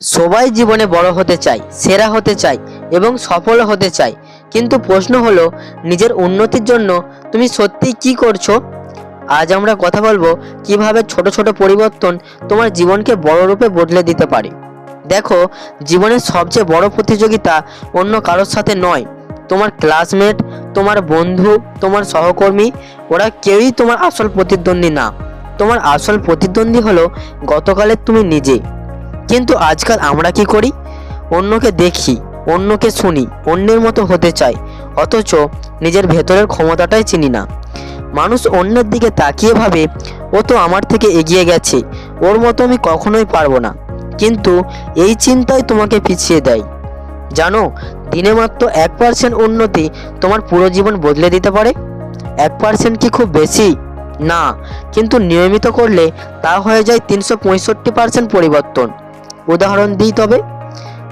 সবাই জীবনে বড় হতে চায়, সেরা হতে চায় এবং সফল হতে চায়। কিন্তু প্রশ্ন হলো, নিজের উন্নতির জন্য তুমি সত্যিই কি করছ? আজ আমরা কথা বলব কীভাবে ছোট ছোট পরিবর্তন তোমার জীবনকে বড় রূপে বদলে দিতে পারে। দেখো, জীবনের সবচেয়ে বড় প্রতিযোগিতা অন্য কারোর সাথে নয়। তোমার ক্লাসমেট তোমার বন্ধু, তোমার সহকর্মী, ওরা কেউই তোমার আসল প্রতিদ্বন্দ্বী না। তোমার আসল প্রতিদ্বন্দ্বী হলো গতকালের তুমি নিজে। কিন্তু আজকাল আমরা কি করি? অন্যকে দেখি, অন্যকে শুনি, অন্যের মতো হতে চাই, অথচ নিজের ভেতরের ক্ষমতাটাই চিনি না। মানুষ অন্যের দিকে তাকিয়ে ভাবে, ও তো আমার থেকে এগিয়ে গেছে, ওর মতো আমি কখনোই পারব না। কিন্তু এই চিন্তাই তোমাকে পিছিয়ে দেয়। জানো, দিনে মাত্র এক পার্সেন্ট উন্নতি তোমার পুরো জীবন বদলে দিতে পারে? এক পার্সেন্ট কি খুব বেশি? না, কিন্তু নিয়মিত করলে তা হয়ে যায় তিনশো পঁয়ষট্টি পার্সেন্ট পরিবর্তন। উদাহরণ দিই তবে।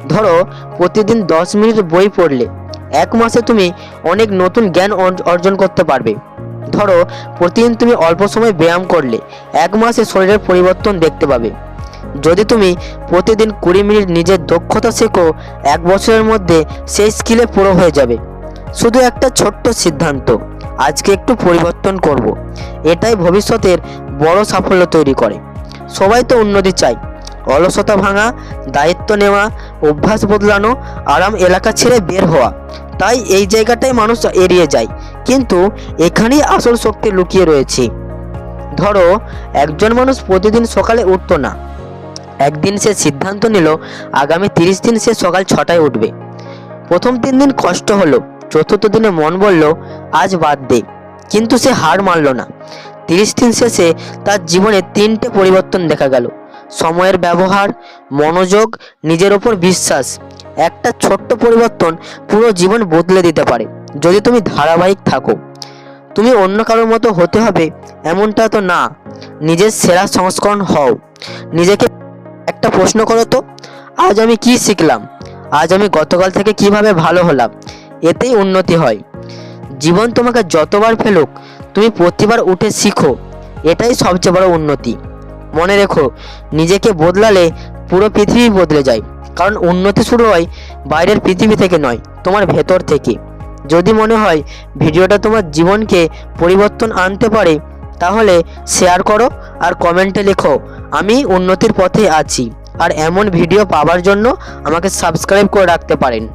ধরো, প্রতিদিন দশ মিনিট বই পড়লে এক মাসে তুমি অনেক নতুন জ্ঞান অর্জন করতে পারবে। ধরো, প্রতিদিন তুমি অল্প সময় ব্যায়াম করলে এক মাসে শরীরের পরিবর্তন দেখতে পাবে। যদি তুমি প্রতিদিন কুড়ি মিনিট নিজের দক্ষতা শেখো, এক বছরের মধ্যে সেই স্কিলে পুরো হয়ে যাবে। শুধু একটা ছোট্ট সিদ্ধান্ত, আজকে একটু পরিবর্তন করব। এটাই ভবিষ্যতের বড় সাফল্য তৈরি করে। সবাই তো উন্নতি চায়। অলসতা ভাঙা, দায়িত্ব নেওয়া, অভ্যাস বদলানো, আরাম এলাকা ছেড়ে বের হওয়া। তাই এই জায়গাটাই মানুষ এড়িয়ে যায়। কিন্তু এখানেই আসল শক্তি লুকিয়ে রয়েছে। ধরো, একজন মানুষ প্রতিদিন সকালে উঠতো না। একদিন সে সিদ্ধান্ত নিল, আগামী তিরিশ দিন সে সকাল ছটায় উঠবে। প্রথম তিন দিন কষ্ট হলো। চতুর্থ দিনে মন বলল, আজ বাদ দে। কিন্তু সে হার মানল না। তিরিশ দিন শেষে তার জীবনে তিনটে পরিবর্তন দেখা গেল। সময়ের ব্যবহার, মনোযোগ, নিজের ওপর বিশ্বাস, একটা ছোট্ট পরিবর্তন পুরো জীবন বদলে দিতে পারে, যদি তুমি ধারাবাহিক থাকো। তুমি অন্য কারোর মতো হতে হবে এমনটা তো না। নিজের সেরা সংস্করণ হও। নিজেকে একটা প্রশ্ন করো তো, আজ আমি কি শিখলাম? আজ আমি গতকাল থেকে কীভাবে ভালো হলাম? এতেই উন্নতি হয়। জীবন তোমাকে যতবার ফেলুক, তুমি প্রতিবার উঠে শিখো। এটাই সবচেয়ে বড় উন্নতি। মনে রেখো, নিজেকে বদলালে পুরো পৃথিবী বদলে যায়। কারণ উন্নতি শুরু হয় বাইরের পৃথিবী থেকে নয়, তোমার ভেতর থেকে। যদি মনে হয় ভিডিওটা তোমার জীবনকে পরিবর্তন আনতে পারে, তাহলে শেয়ার করো আর কমেন্টে লেখো, আমি উন্নতির পথে আছি। আর এমন ভিডিও পাওয়ার জন্য আমাকে সাবস্ক্রাইব করে রাখতে পারেন।